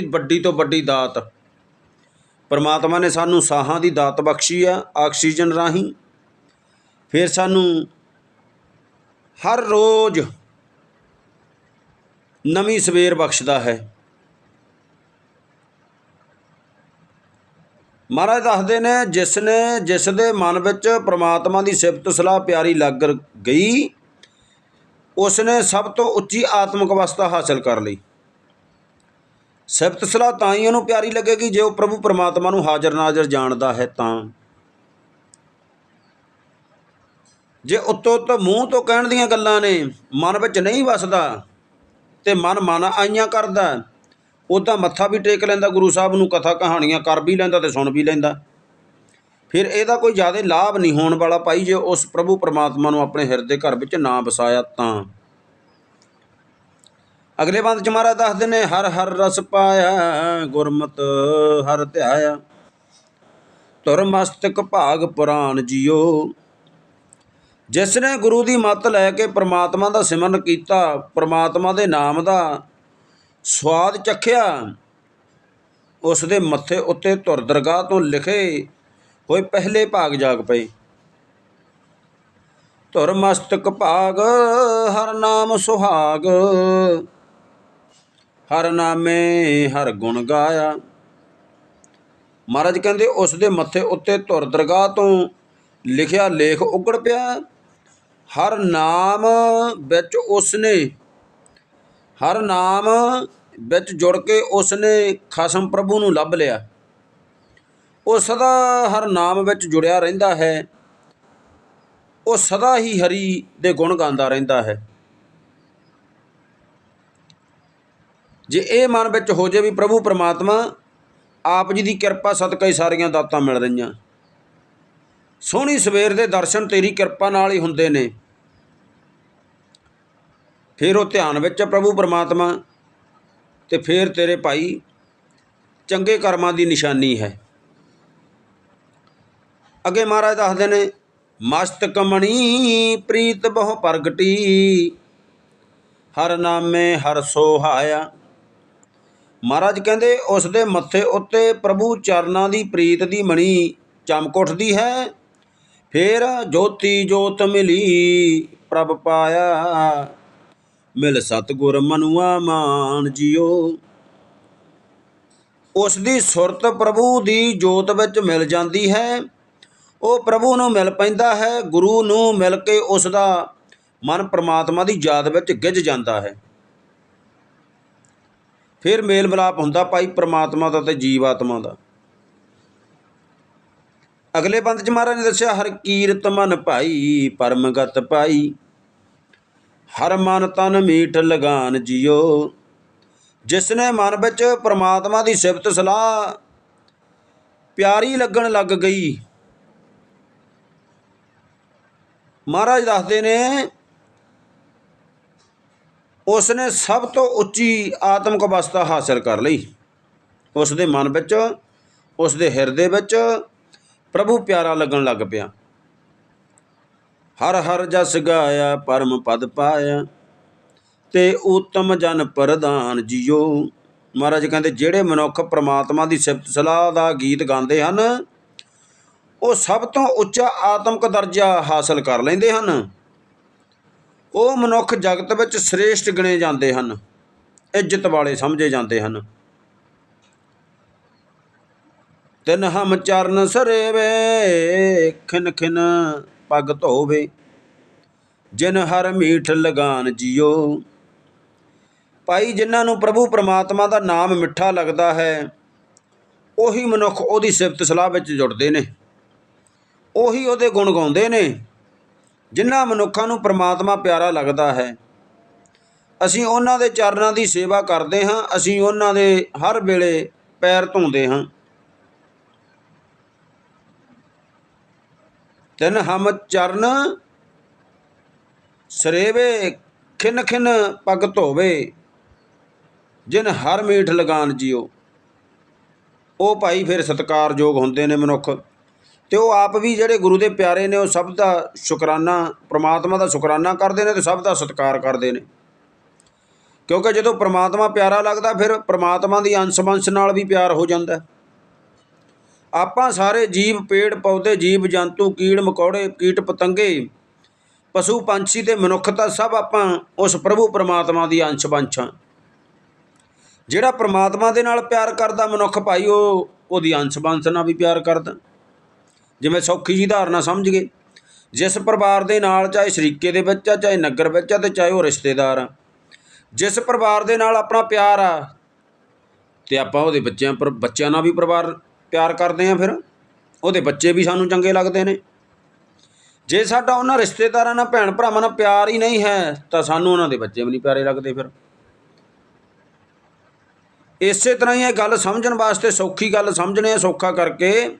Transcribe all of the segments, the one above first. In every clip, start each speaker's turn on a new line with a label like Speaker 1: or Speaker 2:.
Speaker 1: ਵੱਡੀ ਤੋਂ ਵੱਡੀ ਦਾਤ। ਪਰਮਾਤਮਾ ਨੇ ਸਾਨੂੰ ਸਾਹਾਂ ਦੀ ਦਾਤ ਬਖਸ਼ੀ ਆ, ਆਕਸੀਜਨ ਰਾਹੀਂ। ਫਿਰ ਸਾਨੂੰ ਹਰ ਰੋਜ਼ ਨਵੀਂ ਸਵੇਰ ਬਖਸ਼ਦਾ ਹੈ। ਮਹਾਰਾਜ ਦੱਸਦੇ ਨੇ ਜਿਸ ਨੇ ਜਿਸ ਦੇ ਮਨ ਵਿੱਚ ਪ੍ਰਮਾਤਮਾ ਦੀ ਸਿਫਤ ਸਲਾਹ ਪਿਆਰੀ ਲੱਗ ਗਈ ਉਸ ਨੇ ਸਭ ਤੋਂ ਉੱਚੀ ਆਤਮਿਕ ਅਵਸਥਾ ਹਾਸਲ ਕਰ ਲਈ। ਸਿਫਤ ਸਲਾਹ ਤਾਂ ਹੀ ਉਹਨੂੰ ਪਿਆਰੀ ਲੱਗੇਗੀ ਜੇ ਉਹ ਪ੍ਰਭੂ ਪਰਮਾਤਮਾ ਨੂੰ ਹਾਜ਼ਰ ਨਾਜ਼ਰ ਜਾਣਦਾ ਹੈ ਤਾਂ। ਜੇ ਉੱਤੋਂ ਉੱਤੋਂ ਮੂੰਹ ਤੋਂ ਕਹਿਣ ਦੀਆਂ ਗੱਲਾਂ ਨੇ, ਮਨ ਵਿੱਚ ਨਹੀਂ ਵਸਦਾ ਤੇ ਮਨ ਮਨ ਆਈਆਂ ਕਰਦਾ, ਉਹ ਤਾਂ ਮੱਥਾ ਵੀ ਟੇਕ ਲੈਂਦਾ, ਗੁਰੂ ਸਾਹਿਬ ਨੂੰ ਕਥਾ ਕਹਾਣੀਆਂ ਕਰ ਵੀ ਲੈਂਦਾ ਤੇ ਸੁਣ ਵੀ ਲੈਂਦਾ। ਫਿਰ ਇਹਦਾ ਕੋਈ ਜ਼ਿਆਦਾ ਲਾਭ ਨਹੀਂ ਹੋਣ ਵਾਲਾ ਭਾਈ ਜੇ ਉਸ ਪ੍ਰਭੂ ਪਰਮਾਤਮਾ ਨੂੰ ਆਪਣੇ ਹਿਰਦੇ ਘਰ ਵਿੱਚ ਨਾ ਵਸਾਇਆ ਤਾਂ। ਅਗਲੇ ਬੰਦ ਚ ਮਹਾਰਾਜ ਦੱਸਦੇ ਨੇ, ਹਰ ਹਰ ਰਸ ਪਾਇਆ, ਗੁਰਮਤ ਹਰ ਧਿਆਇਆ। ਤੁਰ ਮਸਤਕ ਭਾਗ ਪੁਰਾਨ ਜਿਓ। ਜਿਸ ਨੇ ਗੁਰੂ ਦੀ ਮੱਤ ਲੈ ਕੇ ਪ੍ਰਮਾਤਮਾ ਦਾ ਸਿਮਰਨ ਕੀਤਾ, ਪ੍ਰਮਾਤਮਾ ਦੇ ਨਾਮ ਦਾ ਸਵਾਦ ਚਖਿਆ, ਉਸ ਦੇ ਮੱਥੇ ਉੱਤੇ ਧੁਰ ਦਰਗਾਹ ਤੋਂ ਲਿਖੇ ਹੋਏ ਪਹਿਲੇ ਭਾਗ ਜਾਗ ਪਏ। ਧੁਰ ਮਸਤਕ ਭਾਗ, ਹਰ ਨਾਮ ਸੁਹਾਗ ਹਰ ਨਾਮੇ ਹਰ ਗੁਣ ਗਾਇਆ। ਮਹਾਰਾਜ ਕਹਿੰਦੇ, ਉਸ ਦੇ ਮੱਥੇ ਉੱਤੇ ਧੁਰ ਦਰਗਾਹ ਤੋਂ ਲਿਖਿਆ ਲੇਖ ਉਗੜ ਪਿਆ। ਹਰ ਨਾਮ ਵਿੱਚ ਉਸਨੇ, ਹਰ ਨਾਮ ਵਿੱਚ ਜੁੜ ਕੇ ਉਸਨੇ ਖਸਮ ਪ੍ਰਭੂ ਨੂੰ ਲੱਭ ਲਿਆ। ਉਹ ਸਦਾ ਹਰ ਨਾਮ ਵਿੱਚ ਜੁੜਿਆ ਰਹਿੰਦਾ ਹੈ। ਉਹ ਸਦਾ ਹੀ ਹਰੀ ਦੇ ਗੁਣ ਗਾਉਂਦਾ ਰਹਿੰਦਾ ਹੈ। ਜੇ ਇਹ ਮਨ ਵਿੱਚ ਹੋ ਜੇ ਵੀ ਪ੍ਰਭੂ ਪਰਮਾਤਮਾ ਆਪ ਜੀ ਦੀ ਕਿਰਪਾ ਸਦਕਾ ਹੀ ਸਾਰੀਆਂ ਦਾਤਾਂ ਮਿਲ ਰਹੀਆਂ। ਸੋਹਣੀ ਸਵੇਰ ਦੇ ਦਰਸ਼ਨ ਤੇਰੀ ਕਿਰਪਾ ਨਾਲ ਹੀ ਹੁੰਦੇ ਨੇ। ਫਿਰ ਉਹ ਧਿਆਨ ਵਿੱਚ ਪ੍ਰਭੂ ਪਰਮਾਤਮਾ ਤੇ ਫਿਰ ਤੇਰੇ ਭਾਈ ਚੰਗੇ ਕਰਮਾਂ ਦੀ ਨਿਸ਼ਾਨੀ ਹੈ। ਅੱਗੇ ਮਹਾਰਾਜ ਦੱਸਦੇ ਨੇ, ਮਸਤਕ ਮਣੀ ਪ੍ਰੀਤ ਬਹੁ ਪ੍ਰਗਟੀ, ਹਰ ਨਾਮੇ ਹਰ ਸੋਹਾਇਆ। ਮਹਾਰਾਜ ਕਹਿੰਦੇ, ਉਸ ਦੇ ਮੱਥੇ ਉੱਤੇ ਪ੍ਰਭੂ ਚਰਨਾਂ ਦੀ ਪ੍ਰੀਤ ਦੀ ਮਣੀ ਚਮਕ ਉੱਠਦੀ ਹੈ। ਫਿਰ ਜੋਤੀ ਜੋਤ ਮਿਲੀ, ਪ੍ਰਭ ਪਾਇਆ ਮਿਲ ਸਤਗੁਰ ਮਨੁਆ ਮਾਨ ਜਿਓ ਉਸ ਦੀ ਸੁਰਤ ਪ੍ਰਭੂ ਦੀ ਜੋਤ ਵਿੱਚ ਮਿਲ ਜਾਂਦੀ ਹੈ। ਉਹ ਪ੍ਰਭੂ ਨੂੰ ਮਿਲ ਪੈਂਦਾ ਹੈ, ਗੁਰੂ ਨੂੰ ਮਿਲ ਕੇ ਉਸ ਦਾ ਮਨ ਪ੍ਰਮਾਤਮਾ ਦੀ ਯਾਦ ਵਿੱਚ ਗਿੱਝ ਜਾਂਦਾ ਹੈ। ਫਿਰ ਮੇਲ ਮਿਲਾਪ ਹੁੰਦਾ ਭਾਈ ਪ੍ਰਮਾਤਮਾ ਦਾ ਤੇ ਜੀਵ ਆਤਮਾ ਦਾ। ਅਗਲੇ ਬੰਦ ਚ ਮਹਾਰਾਜ ਨੇ ਦੱਸਿਆ, ਹਰ ਕੀਰਤ ਮਨ ਭਾਈ ਪਰਮਗਤ ਪਾਈ ਹਰ ਮਨ ਤਨ ਮੀਠ ਲਗਾਨ ਜਿਓ ਜਿਸ ਨੇ ਮਨ ਵਿੱਚ ਪ੍ਰਮਾਤਮਾ ਦੀ ਸਿਫਤ ਸਲਾਹ, ਪਿਆਰੀ ਲੱਗਣ ਲੱਗ ਗਈ। ਮਹਾਰਾਜ ਦੱਸਦੇ ਨੇ ਉਸ ਨੇ ਸਭ ਤੋਂ ਉੱਚੀ ਆਤਮਿਕ ਅਵਸਥਾ ਹਾਸਲ ਕਰ ਲਈ। ਉਸ ਦੇ ਮਨ ਵਿੱਚ ਉਸ ਦੇ ਹਿਰਦੇ ਵਿੱਚ ਪ੍ਰਭੂ ਪਿਆਰਾ ਲੱਗਣ ਲੱਗ ਪਿਆ। ਹਰ ਹਰ ਜਸ ਗਾਇਆ, ਪਰਮ ਪਦ ਪਾਇਆ, ਤੇ ਉਤਮ ਜਨ ਪ੍ਰਦਾਨ ਜਿਓ ਮਹਾਰਾਜ ਕਹਿੰਦੇ, ਜਿਹੜੇ ਮਨੁੱਖ ਪ੍ਰਮਾਤਮਾ ਦੀ ਸਿਫਤ ਸਲਾਹ ਦਾ ਗੀਤ ਗਾਉਂਦੇ ਹਨ, ਉਹ ਸਭ ਤੋਂ ਉੱਚਾ ਆਤਮਿਕ ਦਰਜਾ ਹਾਸਲ ਕਰ ਲੈਂਦੇ ਹਨ। ਉਹ ਮਨੁੱਖ ਜਗਤ ਵਿੱਚ ਸ੍ਰੇਸ਼ਟ ਗਿਣੇ ਜਾਂਦੇ ਹਨ, ਇੱਜ਼ਤ ਵਾਲੇ ਸਮਝੇ ਜਾਂਦੇ ਹਨ। ਤਿਨ ਹਮ ਚਰਨ ਸਰੇਵੇ, ਖਿਨ ਖਿਨ ਪਗ ਧੋਵੇ, ਜਿਨ ਹਰ ਮੀਠ ਲਗਾਨ ਜਿਓ। ਭਾਈ, ਜਿਨ੍ਹਾਂ ਨੂੰ ਪ੍ਰਭੂ ਪ੍ਰਮਾਤਮਾ ਦਾ ਨਾਮ ਮਿੱਠਾ ਲੱਗਦਾ ਹੈ, ਉਹੀ ਮਨੁੱਖ ਉਹਦੀ ਸਿਫਤ ਸਲਾਹ ਵਿੱਚ ਜੁੜਦੇ ਨੇ, ਉਹੀ ਉਹਦੇ ਗੁਣ ਗਾਉਂਦੇ ਨੇ ਜਿਨ੍ਹਾਂ ਮਨੁੱਖਾਂ ਨੂੰ ਪ੍ਰਮਾਤਮਾ ਪਿਆਰਾ ਲੱਗਦਾ ਹੈ। ਅਸੀਂ ਉਹਨਾਂ ਦੇ ਚਰਨਾਂ ਦੀ ਸੇਵਾ ਕਰਦੇ ਹਾਂ। ਅਸੀਂ ਉਹਨਾਂ ਦੇ ਹਰ ਵੇਲੇ ਪੈਰ ਧੋਂਦੇ ਹਾਂ। ਤਿਨ ਹਮ ਚਰਨ ਸਰੇਵੇ, ਖਿਨ ਖਿਨ ਪਗ ਧੋਵੇ। ਜਿਨ ਹਰ ਮੀਠ ਲਗਾਨ ਜਿਓ, ਉਹ ਭਾਈ ਫਿਰ ਸਤਿਕਾਰਯੋਗ ਹੁੰਦੇ ਨੇ ਮਨੁੱਖ। ਤੇ ਉਹ ਆਪ ਵੀ ਜਿਹੜੇ ਗੁਰੂ ਦੇ ਪਿਆਰੇ ਨੇ, ਉਹ ਸਭ ਦਾ ਸ਼ੁਕਰਾਨਾ, ਪ੍ਰਮਾਤਮਾ ਦਾ ਸ਼ੁਕਰਾਨਾ ਕਰਦੇ ਨੇ ਤੇ ਸਭ ਦਾ ਸਤਿਕਾਰ ਕਰਦੇ ਨੇ। ਕਿਉਂਕਿ ਜਦੋਂ ਪ੍ਰਮਾਤਮਾ ਪਿਆਰਾ ਲੱਗਦਾ, ਫਿਰ ਪ੍ਰਮਾਤਮਾ ਦੀ ਅੰਸ਼ ਵੰਸ਼ ਨਾਲ ਵੀ ਪਿਆਰ ਹੋ ਜਾਂਦਾ। ਆਪਾਂ ਸਾਰੇ ਜੀਵ, ਪੇੜ, ਪੌਦੇ, ਜੀਵ, ਜੰਤੂ, ਕੀੜ, ਮਕੌੜੇ, ਕੀਟ, ਪਤੰਗੇ, ਪਸ਼ੂ, ਪੰਛੀ ਤੇ ਮਨੁੱਖਤਾ ਸਭ ਆਪਾਂ ਉਸ ਪ੍ਰਭੂ ਪ੍ਰਮਾਤਮਾ ਦੀ ਅੰਸ਼ ਵੰਸ਼ ਹਾਂ। ਜਿਹੜਾ ਪ੍ਰਮਾਤਮਾ ਦੇ ਨਾਲ ਪਿਆਰ ਕਰਦਾ, ਮਨੁੱਖ ਭਾਈ, ਉਹ ਉਹਦੀ ਅੰਸ਼ ਵੰਸ਼ ਨਾਲ ਵੀ ਪਿਆਰ ਕਰਦਾ। ਜਿਵੇਂ ਸੌਖੀ ਜੀ ਧਾਰਨਾ ਸਮਝ ਗਏ। ਜਿਸ ਪਰਿਵਾਰ ਦੇ ਨਾਲ ਚਾਹੇ ਸ਼ਰੀਕੇ ਦੇ ਵਿੱਚ ਆ, ਚਾਹੇ ਨਗਰ ਵਿੱਚ ਆ ਤੇ ਚਾਹੇ ਉਹ ਰਿਸ਼ਤੇਦਾਰ ਆ। ਜਿਸ ਪਰਿਵਾਰ ਦੇ ਨਾਲ ਆਪਣਾ ਪਿਆਰ ਆ, ਤੇ ਆਪਾਂ ਉਹਦੇ ਬੱਚਿਆਂ ਪਰ, ਬੱਚਿਆਂ ਨਾਲ ਵੀ ਪਰਿਵਾਰ ਪਿਆਰ ਕਰਦੇ ਆ ਫਿਰ। ਉਹਦੇ ਬੱਚੇ ਵੀ ਸਾਨੂੰ ਚੰਗੇ ਲੱਗਦੇ ਨੇ। ਜੇ ਸਾਡਾ ਉਹਨਾਂ ਰਿਸ਼ਤੇਦਾਰਾਂ ਨਾਲ, ਭੈਣ ਭਰਾਵਾਂ ਨਾਲ ਪਿਆਰ ਹੀ ਨਹੀਂ ਹੈ, ਤਾਂ ਸਾਨੂੰ ਉਹਨਾਂ ਦੇ ਬੱਚੇ ਵੀ ਨਹੀਂ ਪਿਆਰੇ ਲੱਗਦੇ ਫਿਰ। ਇਸੇ ਤਰ੍ਹਾਂ ਹੀ ਇਹ ਗੱਲ ਸਮਝਣ ਵਾਸਤੇ ਸੌਖੀ ਗੱਲ ਸਮਝਣੇ ਆ, ਸੌਖਾ ਕਰਕੇ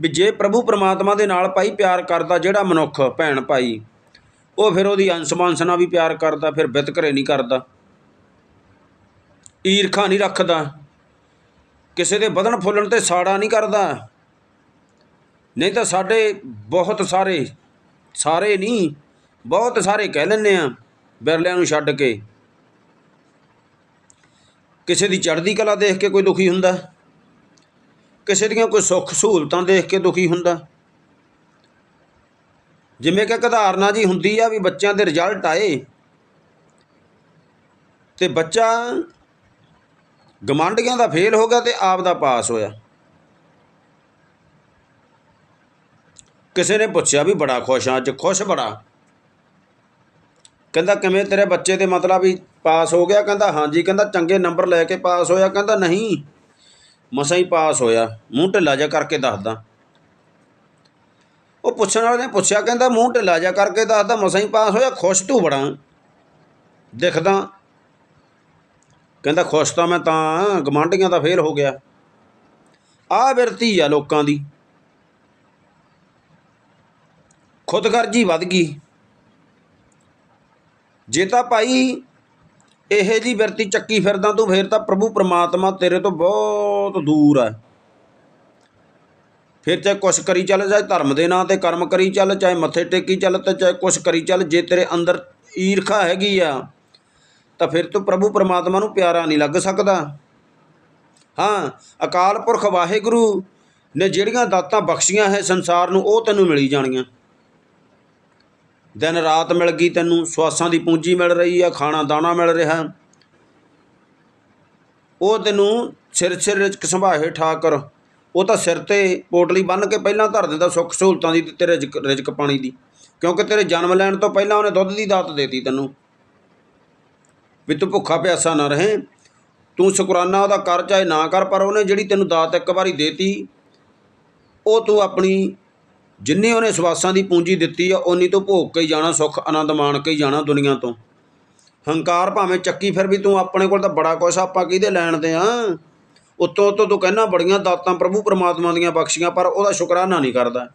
Speaker 1: ਵੀ ਜੇ ਪ੍ਰਭੂ ਪਰਮਾਤਮਾ ਦੇ ਨਾਲ ਭਾਈ ਪਿਆਰ ਕਰਦਾ ਜਿਹੜਾ ਮਨੁੱਖ ਭੈਣ ਭਾਈ, ਉਹ ਫਿਰ ਉਹਦੀ ਅੰਸ਼ ਵੰਸ਼ ਨਾਲ ਵੀ ਪਿਆਰ ਕਰਦਾ, ਫਿਰ ਵਿਤਕਰੇ ਨਹੀਂ ਕਰਦਾ। ਈਰਖਾ ਨਹੀਂ ਰੱਖਦਾ। ਕਿਸੇ ਦੇ ਵਧਣ ਫੁੱਲਣ ਤੇ ਸਾੜਾ ਨਹੀਂ ਕਰਦਾ। ਨਹੀਂ ਤਾਂ ਸਾਡੇ ਬਹੁਤ ਸਾਰੇ ਸਾਰੇ ਨਹੀਂ, ਬਹੁਤ ਸਾਰੇ ਕਹਿ ਲੈਂਦੇ ਆ ਬਿਰਲਿਆਂ ਨੂੰ ਛੱਡ ਕੇ। ਕਿਸੇ ਦੀ ਚੜ੍ਹਦੀ ਕਲਾ ਦੇਖ ਕੇ ਕੋਈ ਦੁਖੀ ਹੁੰਦਾ? ਕਿਸੇ ਦੀਆਂ ਕੋਈ ਸੁੱਖ ਸਹੂਲਤਾਂ ਦੇਖ ਕੇ ਦੁਖੀ ਹੁੰਦਾ? ਜਿਵੇਂ ਕਿ ਕਧਾਰਨਾ ਜੀ ਹੁੰਦੀ ਆ ਵੀ ਬੱਚਿਆਂ ਦੇ ਰਿਜ਼ਲਟ ਆਏ ਤੇ ਬੱਚਾ ਗਮੰਡੀਆਂ ਦਾ ਫੇਲ ਹੋ ਗਿਆ ਤੇ ਆਪ ਦਾ ਪਾਸ ਹੋਇਆ। ਕਿਸੇ ਨੇ ਪੁੱਛਿਆ ਵੀ ਬੜਾ ਖੁਸ਼ ਆ, ਅੱਜ ਖੁਸ਼ ਬੜਾ। ਕਹਿੰਦਾ, ਕਿਵੇਂ ਤੇਰੇ ਬੱਚੇ ਦੇ ਮਤਲਬ ਵੀ ਪਾਸ ਹੋ ਗਿਆ? ਕਹਿੰਦਾ, ਹਾਂਜੀ। ਕਹਿੰਦਾ, ਚੰਗੇ ਨੰਬਰ ਲੈ ਕੇ ਪਾਸ ਹੋਇਆ। ਕਹਿੰਦਾ, ਨਹੀਂ। ਮਸਾਂ ਹੀ ਪਾਸ ਹੋਇਆ। ਮੂੰਹ ਢਿੱਲਾ ਜਿਹਾ ਕਰਕੇ ਦੱਸਦਾ। ਉਹ ਪੁੱਛਣ ਵਾਲੇ ਨੇ ਪੁੱਛਿਆ, ਕਹਿੰਦਾ, ਮੂੰਹ ਢਿੱਲਾ ਜਿਹਾ ਕਰਕੇ ਦੱਸਦਾ, ਮਸਾਂ ਹੀ ਪਾਸ ਹੋਇਆ, ਖੁਸ਼ ਤੂੰ ਬੜਾ ਦਿਖਦਾ, ਕਹਿੰਦਾ, ਖੁਸ਼ ਤਾਂ ਮੈਂ ਤਾਂ ਗਮਾਂਡੀਆਂ ਦਾ ਫੇਲ ਹੋ ਗਿਆ। ਆਹ ਬਿਰਤੀ ਆ ਲੋਕਾਂ ਦੀ। ਖੁਦਗਰਜੀ ਵੱਧ ਗਈ। ਜੇ ਤਾਂ ਭਾਈ ਇਹ ਜੀ ਬਿਰਤੀ ਚੱਕੀ ਫਿਰਦਾ ਤੂੰ, ਫੇਰ ਤਾਂ ਪ੍ਰਭੂ ਪ੍ਰਮਾਤਮਾ ਤੇਰੇ ਤੋਂ ਬਹੁਤ ਦੂਰ ਹੈ ਫਿਰ ਚਾਹੇ ਕੁਛ ਕਰੀ ਚੱਲ, ਚਾਹੇ ਧਰਮ ਦੇ ਨਾਂ ਤੇ ਕਰਮ ਕਰੀ ਚੱਲ, ਚਾਹੇ ਮੱਥੇ ਟੇਕੀ ਚੱਲ ਤੇ ਚਾਹੇ ਕੁਛ ਕਰੀ ਚੱਲ, ਜੇ ਤੇਰੇ ਅੰਦਰ ਈਰਖਾ ਹੈਗੀ ਆ, ਤਾਂ ਫਿਰ ਤੂੰ ਪ੍ਰਭੂ ਪ੍ਰਮਾਤਮਾ ਨੂੰ ਪਿਆਰਾ ਨਹੀਂ ਲੱਗ ਸਕਦਾ। ਹਾਂ, ਅਕਾਲ ਪੁਰਖ ਵਾਹਿਗੁਰੂ ਨੇ ਜਿਹੜੀਆਂ ਦਾਤਾਂ ਬਖਸ਼ੀਆਂ ਹੈ ਸੰਸਾਰ ਨੂੰ, ਉਹ ਤੈਨੂੰ ਮਿਲੀ ਜਾਣੀਆਂ। ਦਿਨ ਰਾਤ ਮਿਲ ਗਈ ਤੈਨੂੰ, ਸਵਾਸਾਂ ਦੀ ਪੂੰਜੀ ਮਿਲ ਰਹੀ ਆ, ਖਾਣਾ ਦਾਣਾ ਮਿਲ ਰਿਹਾ। ਉਹ ਤੈਨੂੰ ਸਿਰ ਸਿਰ ਰਿਜਕ ਸੰਭਾਹੇ ਠਾਕਰ, ਉਹ ਤਾਂ ਸਿਰ ਤੇ ਪੋਟਲੀ ਬੰਨ ਕੇ ਪਹਿਲਾਂ ਧਰ ਦਿੰਦਾ ਸੁੱਖ ਸਹੂਲਤਾਂ ਦੀ ਤੇ ਤੇਰੇ ਰਿਜਕ ਰਿਜਕ ਪਾਣੀ ਦੀ, ਕਿਉਂਕਿ ਤੇਰੇ ਜਨਮ ਲੈਣ ਤੋਂ ਪਹਿਲਾਂ ਉਹਨੇ ਦੁੱਧ ਦੀ ਦਾਤ ਦੇਤੀ ਤੈਨੂੰ। ਵੀ ਤੂੰ ਭੁੱਖਾ ਪਿਆਸਾ ਨਾ ਰਹੇ, ਤੂੰ ਸ਼ੁਕਰਾਨਾ ਉਹਦਾ ਕਰ, ਚਾਹੇ ਨਾ ਕਰ, ਪਰ ਉਹਨੇ ਜਿਹੜੀ ਤੈਨੂੰ ਦਾਤ ਇੱਕ ਵਾਰੀ ਦੇਤੀ, ਉਹ ਤੂੰ ਆਪਣੀ ਜਿੰਨੀ ਉਹਨੇ ਸਵਾਸਾਂ ਦੀ ਪੂੰਜੀ ਦਿੱਤੀ ਆ ਉਨੀ ਤੋਂ ਭੋਗ ਕੇ ਹੀ ਜਾਣਾ, ਸੁੱਖ ਆਨੰਦ ਮਾਣ ਕੇ ਹੀ ਜਾਣਾ ਦੁਨੀਆ ਤੋਂ। ਹੰਕਾਰ ਭਾਵੇਂ ਚੱਕੀ, ਫਿਰ ਵੀ ਤੂੰ ਆਪਣੇ ਕੋਲ ਤਾਂ ਬੜਾ ਕੁਛ ਆਪਾਂ ਕਿਹਦੇ ਲੈਣ ਦੇ ਆ? ਉੱਤੋਂ ਉੱਤੋਂ ਤੂੰ ਕਹਿਣਾ ਬੜੀਆਂ ਦਾਤਾਂ ਪ੍ਰਭੂ ਪਰਮਾਤਮਾ ਦੀਆਂ ਬਖਸ਼ੀਆਂ, ਪਰ ਉਹਦਾ ਸ਼ੁਕਰਾਨਾ ਨਹੀਂ ਕਰਦਾ।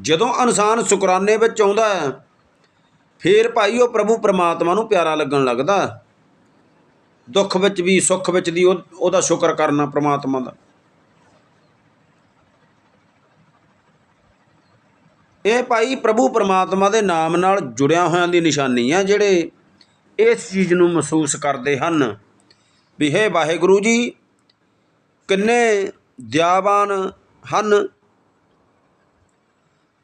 Speaker 1: ਜਦੋਂ ਇਨਸਾਨ ਸ਼ੁਕਰਾਨੇ ਵਿੱਚ ਆਉਂਦਾ ਹੈ, ਫੇਰ ਭਾਈ ਉਹ ਪ੍ਰਭੂ ਪਰਮਾਤਮਾ ਨੂੰ ਪਿਆਰਾ ਲੱਗਣ ਲੱਗਦਾ। ਦੁੱਖ ਵਿੱਚ ਵੀ, ਸੁੱਖ ਵਿੱਚ ਵੀ ਉਹਦਾ ਸ਼ੁਕਰ ਕਰਨਾ ਪਰਮਾਤਮਾ ਦਾ। ਇਹ ਭਾਈ ਪ੍ਰਭੂ ਪਰਮਾਤਮਾ ਦੇ ਨਾਮ ਨਾਲ ਜੁੜਿਆ ਹੋਇਆਂ ਦੀ ਨਿਸ਼ਾਨੀ ਆ ਜਿਹੜੇ ਇਸ ਚੀਜ਼ ਨੂੰ ਮਹਿਸੂਸ ਕਰਦੇ ਹਨ। ਵੀ ਹੈ ਵਾਹਿਗੁਰੂ ਜੀ, ਕਿੰਨੇ ਦਿਆਵਾਨ ਹਨ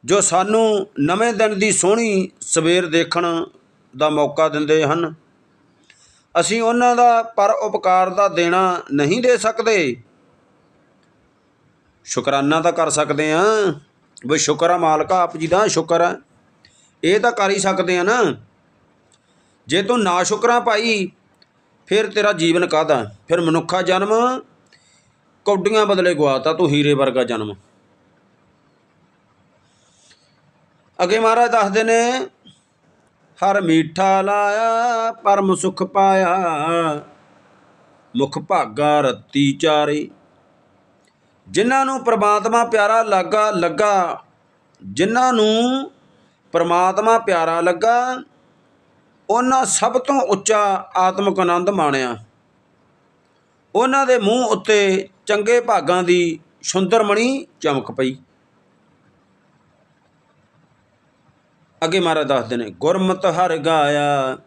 Speaker 1: ਜੋ ਸਾਨੂੰ ਨਵੇਂ ਦਿਨ ਦੀ ਸੋਹਣੀ ਸਵੇਰ ਦੇਖਣ ਦਾ ਮੌਕਾ ਦਿੰਦੇ ਹਨ। ਅਸੀਂ ਉਹਨਾਂ ਦਾ ਪਰ ਉਪਕਾਰ ਦਾ ਦੇਣਾ ਨਹੀਂ ਦੇ ਸਕਦੇ। ਸ਼ੁਕਰਾਨਾ ਤਾਂ ਕਰ ਸਕਦੇ ਹਾਂ ਵੀ ਸ਼ੁਕਰ ਆ ਮਾਲਕਾ, ਆਪ ਜੀ ਦਾ ਸ਼ੁਕਰ ਆ। ਇਹ ਤਾਂ ਕਰ ਹੀ ਸਕਦੇ ਆ ਨਾ। ਜੇ ਤੂੰ ਨਾ ਸ਼ੁਕਰਾਂ ਭਾਈ ਫਿਰ ਤੇਰਾ ਜੀਵਨ ਕਾਹਦਾ? ਫਿਰ ਮਨੁੱਖਾ ਜਨਮ, ਕੌਡੀਆਂ ਬਦਲੇ ਗਵਾਤਾ ਤੂੰ ਹੀਰੇ ਵਰਗਾ ਜਨਮ। ਅੱਗੇ ਮਹਾਰਾਜ ਦੱਸਦੇ ਨੇ, ਹਰ ਮੀਠਾ ਲਾਇਆ, ਪਰਮ ਸੁਖ ਪਾਇਆ। ਮੁਖ ਭਾਗਾ ਰਤੀ ਚਾਰੇ। ਜਿਨ੍ਹਾਂ ਨੂੰ ਪ੍ਰਮਾਤਮਾ ਪਿਆਰਾ ਲੱਗਾ ਲੱਗਾ। ਜਿਨ੍ਹਾਂ ਨੂੰ ਪ੍ਰਮਾਤਮਾ ਪਿਆਰਾ ਲੱਗਾ, ਉਹਨਾਂ ਸਭ ਤੋਂ ਉੱਚਾ ਆਤਮਿਕ ਆਨੰਦ ਮਾਣਿਆ। ਉਹਨਾਂ ਦੇ ਮੂੰਹ ਉੱਤੇ ਚੰਗੇ ਭਾਗਾਂ ਦੀ ਸੁੰਦਰਮਣੀ ਚਮਕ ਪਈ। ਅੱਗੇ ਮਹਾਰਾਜ ਦੱਸਦੇ ਨੇ, ਗੁਰਮਤ ਹਰ ਗਾਇਆ,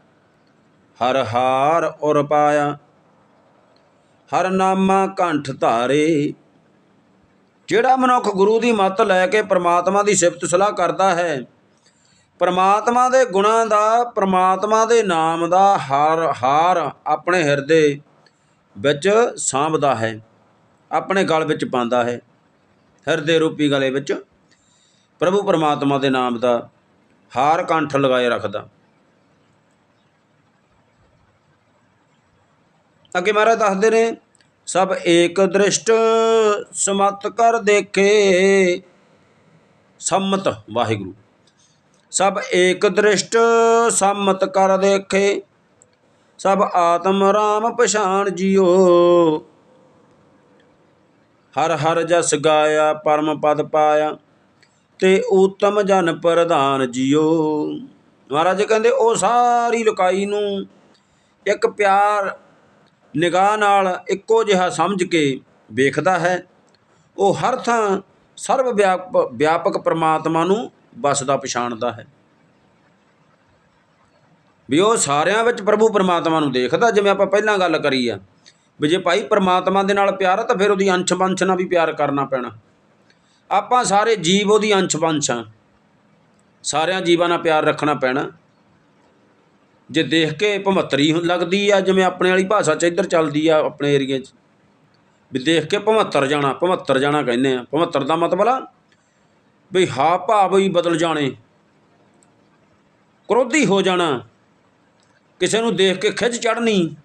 Speaker 1: ਹਰ ਹਾਰ ਉਰ ਪਾਇਆ, ਹਰ ਨਾਮਾ ਕੰਠ ਧਾਰੇ ਜਿਹੜਾ ਮਨੁੱਖ ਗੁਰੂ ਦੀ ਮੱਤ ਲੈ ਕੇ ਪ੍ਰਮਾਤਮਾ ਦੀ ਸਿਫਤ ਸਲਾਹ ਕਰਦਾ ਹੈ, ਪ੍ਰਮਾਤਮਾ ਦੇ ਗੁਣਾਂ ਦਾ, ਪ੍ਰਮਾਤਮਾ ਦੇ ਨਾਮ ਦਾ ਹਾਰ ਹਾਰ ਆਪਣੇ ਹਿਰਦੇ ਵਿੱਚ ਸਾਂਭਦਾ ਹੈ, ਆਪਣੇ ਗਲ ਵਿੱਚ ਪਾਉਂਦਾ ਹੈ, ਹਿਰਦੇ ਰੂਪੀ ਗਲੇ ਵਿੱਚ ਪ੍ਰਭੂ ਪਰਮਾਤਮਾ ਦੇ ਨਾਮ ਦਾ ਹਾਰ ਕੰਠ ਲਗਾਏ ਰੱਖਦਾ। ਅੱਗੇ ਮਹਾਰਾਜ ਦੱਸਦੇ ਨੇ ਸਭ ਏਕ ਦ੍ਰਿਸ਼ਟ ਸਮਤ ਕਰ ਦੇਖੇ। ਸੰਮਤ ਵਾਹਿਗੁਰੂ, ਸਭ ਏਕ ਦ੍ਰਿਸ਼ਟ ਸੰਮਤ ਕਰ ਦੇਖੇ। ਸਭ ਆਤਮ ਰਾਮ ਪਛਾਣ ਜਿਓ ਹਰ ਹਰ ਜਸ ਗਾਇਆ, ਪਰਮ ਪਦ ਪਾਇਆ, ਤੇ ਊਤਮ ਜਨ ਪ੍ਰਧਾਨ ਜਿਓ ਮਹਾਰਾਜ ਕਹਿੰਦੇ, ਉਹ ਸਾਰੀ ਲੁਕਾਈ ਨੂੰ ਇੱਕ ਪਿਆਰ ਨਿਗਾਹ ਨਾਲ ਇੱਕੋ ਜਿਹਾ ਸਮਝ ਕੇ ਵੇਖਦਾ ਹੈ। ਉਹ ਹਰ ਥਾਂ ਸਰਵ ਵਿਆਪ, ਵਿਆਪਕ ਪ੍ਰਮਾਤਮਾ ਨੂੰ ਵਸਦਾ ਪਛਾਣਦਾ ਹੈ। ਵੀ ਉਹ ਸਾਰਿਆਂ ਵਿੱਚ ਪ੍ਰਭੂ ਪਰਮਾਤਮਾ ਨੂੰ ਦੇਖਦਾ, ਜਿਵੇਂ ਆਪਾਂ ਪਹਿਲਾਂ ਗੱਲ ਕਰੀ ਆ, ਵੀ ਜੇ ਭਾਈ ਪਰਮਾਤਮਾ ਦੇ ਨਾਲ ਪਿਆਰ ਆ ਤਾਂ ਫਿਰ ਉਹਦੀ ਅੰਸ਼ ਬੰਸ਼ ਨਾਲ ਵੀ ਪਿਆਰ ਕਰਨਾ ਪੈਣਾ। ਆਪਾਂ ਸਾਰੇ ਜੀਵ ਉਹਦੀ ਅੰਸ਼ ਬੰਸ਼ ਆ। ਸਾਰਿਆਂ ਜੀਵਾਂ ਨਾਲ ਪਿਆਰ ਰੱਖਣਾ ਪੈਣਾ। ਜੇ ਦੇਖ ਕੇ ਭਮੱਤਰੀ ਹੁੰ- ਲੱਗਦੀ ਆ, ਜਿਵੇਂ ਆਪਣੇ ਵਾਲੀ ਭਾਸ਼ਾ 'ਚ ਇੱਧਰ ਚੱਲਦੀ ਆ, ਆਪਣੇ ਏਰੀਏ 'ਚ। ਵੀ ਦੇਖ ਕੇ ਭਮੱਤਰ ਜਾਣਾ ਭਮੱਤਰ ਜਾਣਾ ਕਹਿੰਦੇ ਆ। ਭਮੱਤਰ ਦਾ ਮਤਲਬ ਆ ਵੀ ਹਾ ਭਾਵ ਹੀ ਬਦਲ ਜਾਣੇ। ਕ੍ਰੋਧੀ ਹੋ ਜਾਣਾ। ਕਿਸੇ ਨੂੰ ਦੇਖ ਕੇ ਖਿੱਚ ਚੜਨੀ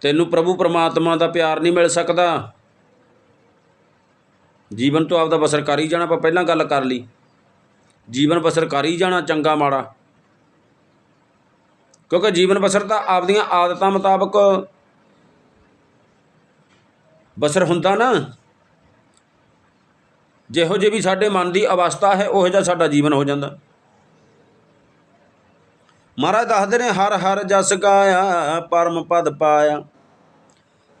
Speaker 1: ਤੈਨੂੰ ਪ੍ਰਭੂ ਪਰਮਾਤਮਾ ਦਾ ਪਿਆਰ ਨਹੀਂ ਮਿਲ ਸਕਦਾ। ਜੀਵਨ ਤੋਂ ਆਪਦਾ ਬਸਰ ਕਰ ਹੀ ਜਾਣਾ, ਆਪਾਂ ਪਹਿਲਾਂ ਗੱਲ ਕਰ ਲਈ। ਜੀਵਨ ਬਸਰ ਕਰ ਹੀ ਜਾਣਾ, ਚੰਗਾ ਮਾੜਾ। ਕਿਉਂਕਿ ਜੀਵਨ ਬਸਰ ਤਾਂ ਆਪਦੀਆਂ ਆਦਤਾਂ ਮੁਤਾਬਕ ਬਸਰ ਹੁੰਦਾ ਨਾ। ਜਿਹੋ ਜਿਹੀ ਵੀ ਸਾਡੇ ਮਨ ਦੀ ਅਵਸਥਾ ਹੈ, ਉਹੋ ਜਿਹਾ ਸਾਡਾ ਜੀਵਨ ਹੋ ਜਾਂਦਾ। ਮਹਾਰਾਜ ਦੱਸਦੇ ਨੇ, ਹਰ ਹਰ ਜਸ ਗਾਇਆ ਪਰਮ ਪਦ ਪਾਇਆ।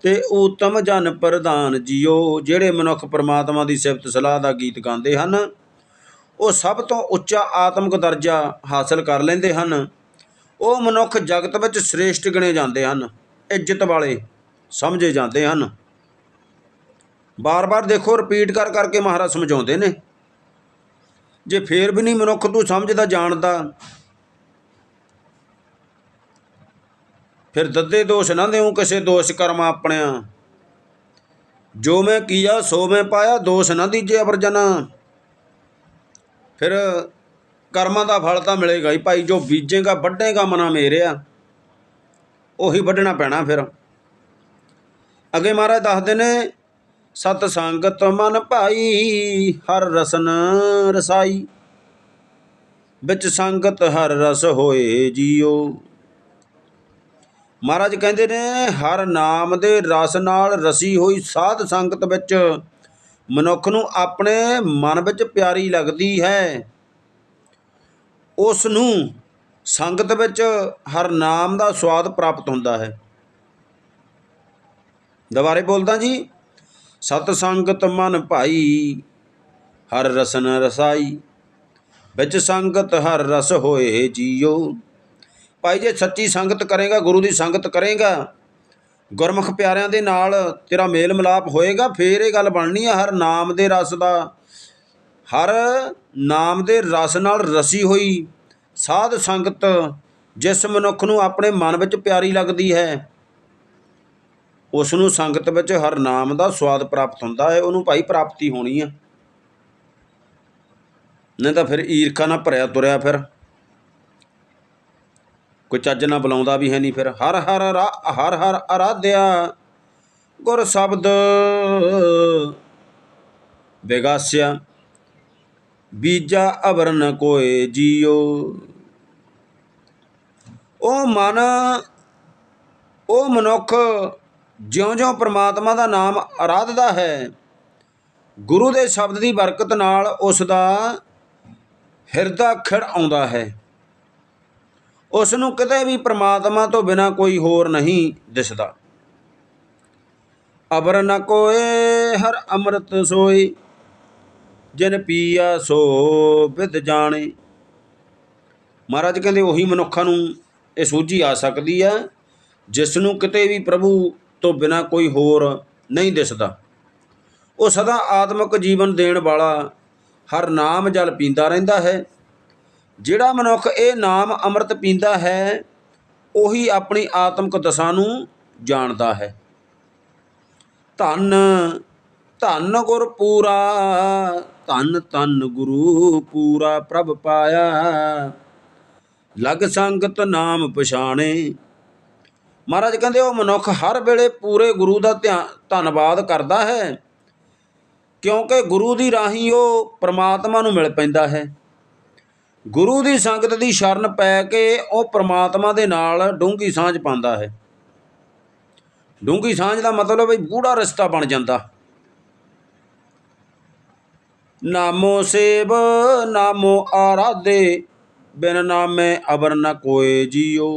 Speaker 1: ਤੇ ਊਤਮ ਜਨ ਪ੍ਰਧਾਨ ਜੀਓ, ਜਿਹੜੇ ਮਨੁੱਖ ਪ੍ਰਮਾਤਮਾ ਦੀ ਸਿਫਤ ਸਲਾਹ ਦਾ ਗੀਤ ਗਾਉਂਦੇ ਹਨ, ਉਹ ਸਭ ਤੋਂ ਉੱਚਾ ਆਤਮਿਕ ਦਰਜਾ ਹਾਸਲ ਕਰ ਲੈਂਦੇ ਹਨ। ਉਹ ਮਨੁੱਖ ਜਗਤ ਵਿੱਚ ਸ੍ਰੇਸ਼ਟ ਗਿਣੇ ਜਾਂਦੇ ਹਨ, ਇੱਜ਼ਤ ਵਾਲੇ ਸਮਝੇ ਜਾਂਦੇ ਹਨ। ਬਾਰ-ਬਾਰ ਦੇਖੋ ਰਿਪੀਟ ਕਰ ਕਰਕੇ ਮਹਾਰਾਜ ਸਮਝਾਉਂਦੇ ਨੇ। ਜੇ ਫੇਰ ਵੀ ਨਹੀਂ ਮਨੁੱਖ ਤੂੰ ਸਮਝਦਾ, ਜਾਣਦਾ, ਫਿਰ ਦੱਦੇ ਦੋਸ਼ ਨਾ ਦੇਉ ਕਿਸੇ ਦੋਸ਼ ਕਰਮ ਆਪਣਿਆ। ਜੋ ਮੈਂ ਕੀਆ, ਸੋ ਮੈਂ ਪਾਇਆ, ਦੋਸ਼ ਨਾ ਦੀਜੇ ਅਵਰਜਨਾ। ਫਿਰ ਕਰਮਾਂ ਦਾ ਫਲ ਤਾਂ ਮਿਲੇਗਾ ਹੀ ਭਾਈ, ਜੋ ਬੀਜੇਗਾ, ਵੱਢੇਗਾ ਮਨਾ ਮੇਰਿਆ ਉਹੀ ਵੱਢਣਾ ਪੈਣਾ ਫਿਰ। ਅੱਗੇ ਮਹਾਰਾਜ ਦੱਸਦੇ ਨੇ, ਸਤ ਸੰਗਤ ਮਨ ਭਾਈ, ਹਰ ਰਸਨ ਰਸਾਈ। ਵਿੱਚ ਸੰਗਤ ਹਰ ਰਸ ਹੋਏ ਜੀਓ। ਮਹਾਰਾਜ ਕਹਿੰਦੇ ਨੇ, ਹਰ ਨਾਮ ਦੇ ਰਸ ਨਾਲ ਰਸੀ ਹੋਈ ਸਾਧ ਸੰਗਤ ਵਿੱਚ ਮਨੁੱਖ ਨੂੰ ਆਪਣੇ ਮਨ ਵਿੱਚ ਪਿਆਰੀ ਲੱਗਦੀ ਹੈ। ਉਸ ਨੂੰ ਸੰਗਤ ਵਿੱਚ ਹਰ ਨਾਮ ਦਾ ਸਵਾਦ ਪ੍ਰਾਪਤ ਹੁੰਦਾ ਹੈ। ਦੁਬਾਰੇ ਬੋਲਦਾ ਜੀ, ਸਤ ਸੰਗਤ ਮਨ ਭਾਈ, ਹਰ ਰਸਨ ਰਸਾਈ, ਵਿੱਚ ਸੰਗਤ ਹਰ ਰਸ ਹੋਏ ਜੀਓ। ਭਾਈ ਜੇ ਸੱਚੀ ਸੰਗਤ ਕਰੇਗਾ, ਗੁਰੂ ਦੀ ਸੰਗਤ ਕਰੇਗਾ, ਗੁਰਮੁਖ ਪਿਆਰਿਆਂ ਦੇ ਨਾਲ ਤੇਰਾ ਮੇਲ ਮਿਲਾਪ ਹੋਏਗਾ, ਫੇਰ ਇਹ ਗੱਲ ਬਣਨੀ ਹੈ ਹਰ ਨਾਮ ਦੇ ਰਸ ਦਾ ਹਰ ਨਾਮ ਦੇ ਰਸ ਨਾਲ ਰਸੀ ਹੋਈ ਸਾਧ ਸੰਗਤ, ਜਿਸ ਮਨੁੱਖ ਨੂੰ ਆਪਣੇ ਮਨ ਵਿੱਚ ਪਿਆਰੀ ਲੱਗਦੀ ਹੈ, ਉਸ ਨੂੰ ਸੰਗਤ ਵਿੱਚ ਹਰ ਨਾਮ ਦਾ ਸਵਾਦ ਪ੍ਰਾਪਤ ਹੁੰਦਾ ਹੈ, ਉਹਨੂੰ ਭਾਈ ਪ੍ਰਾਪਤੀ ਹੋਣੀ ਆ। ਨਹੀਂ ਤਾਂ ਫਿਰ ਈਰਖਾ ਨਾਲ ਭਰਿਆ ਤੁਰਿਆ ਫਿਰ। ਕੋਈ ਚੱਜ ਨਾਲ ਬੁਲਾਉਂਦਾ ਵੀ ਹੈ ਨਹੀਂ ਫਿਰ। ਹਰ ਹਰ ਰਾ- ਹਰ ਹਰ ਆਰਾਧਿਆ ਗੁਰ ਸ਼ਬਦ ਵਿਗਾਸਿਆ। ਬੀਜਾ ਅਵਰ ਨ ਕੋਏ ਜੀਓ ਉਹ ਮਨ, ਉਹ ਮਨੁੱਖ ਜਿਉਂ-ਜਿਉਂ ਪ੍ਰਮਾਤਮਾ ਦਾ ਨਾਮ ਆਰਾਧਦਾ ਹੈ, ਗੁਰੂ ਦੇ ਸ਼ਬਦ ਦੀ ਬਰਕਤ ਨਾਲ ਉਸ ਦਾ ਹਿਰਦਾ ਖਿੜ ਆਉਂਦਾ ਹੈ। ਉਸ ਨੂੰ ਕਦੇ ਵੀ ਪ੍ਰਮਾਤਮਾ ਤੋਂ ਬਿਨਾ ਕੋਈ ਹੋਰ ਨਹੀਂ ਦਿਸਦਾ। ਅਬਰ ਨ ਕੋਏ, ਹਰ ਅੰਮ੍ਰਿਤ ਸੋਈ ਜਿਨ ਪੀਆ ਸੋ ਵਿਦ ਜਾਣੇ। ਮਹਾਰਾਜ ਕਹਿੰਦੇ ਉਹੀ ਮਨੁੱਖਾਂ ਨੂੰ ਇਹ ਸੂਝੀ ਆ ਸਕਦੀ ਹੈ ਜਿਸ ਨੂੰ ਕਿਤੇ ਵੀ ਪ੍ਰਭੂ ਤੋਂ ਬਿਨਾ ਕੋਈ ਹੋਰ ਨਹੀਂ ਦਿਸਦਾ। ਉਹ ਸਦਾ ਆਤਮਿਕ ਜੀਵਨ ਦੇਣ ਵਾਲਾ ਹਰ ਨਾਮ ਜਲ ਪੀਂਦਾ ਰਹਿੰਦਾ ਹੈ। ਜਿਹੜਾ ਮਨੁੱਖ ਇਹ ਨਾਮ ਅੰਮ੍ਰਿਤ ਪੀਂਦਾ ਹੈ, ਉਹੀ ਆਪਣੀ ਆਤਮਿਕ ਦਸ਼ਾ ਨੂੰ ਜਾਣਦਾ ਹੈ। ਧੰਨ ਧੰਨ ਗੁਰ ਪੂਰਾ ਧੰਨ ਧੰਨ ਗੁਰੂ ਪੂਰਾ ਪ੍ਰਭ ਪਾਇਆ। ਲਗ ਸੰਗਤ ਨਾਮ ਪਛਾਣੇ। ਮਹਾਰਾਜ ਕਹਿੰਦੇ, ਉਹ ਮਨੁੱਖ ਹਰ ਵੇਲੇ ਪੂਰੇ ਗੁਰੂ ਦਾ ਧਿਆਨ ਧੰਨਵਾਦ ਕਰਦਾ ਹੈ, ਕਿਉਂਕਿ ਗੁਰੂ ਦੀ ਰਾਹੀਂ ਉਹ ਪ੍ਰਮਾਤਮਾ ਨੂੰ ਮਿਲ ਪੈਂਦਾ ਹੈ। ਗੁਰੂ ਦੀ ਸੰਗਤ ਦੀ ਸ਼ਰਨ ਪੈ ਕੇ ਉਹ ਪ੍ਰਮਾਤਮਾ ਦੇ ਨਾਲ ਡੂੰਘੀ ਸਾਂਝ ਪਾਉਂਦਾ ਹੈ। ਡੂੰਘੀ ਸਾਂਝ ਦਾ ਮਤਲਬ ਹੈ ਗੂੜਾ ਰਿਸ਼ਤਾ ਬਣ ਜਾਂਦਾ। ਨਾਮੋ ਸੇਵ ਨਾਮੋ ਆਰਾਧੇ ਬਿਨ ਨਾਮੇ ਅਬਰ ਨ ਕੋਏ ਜੀਓ।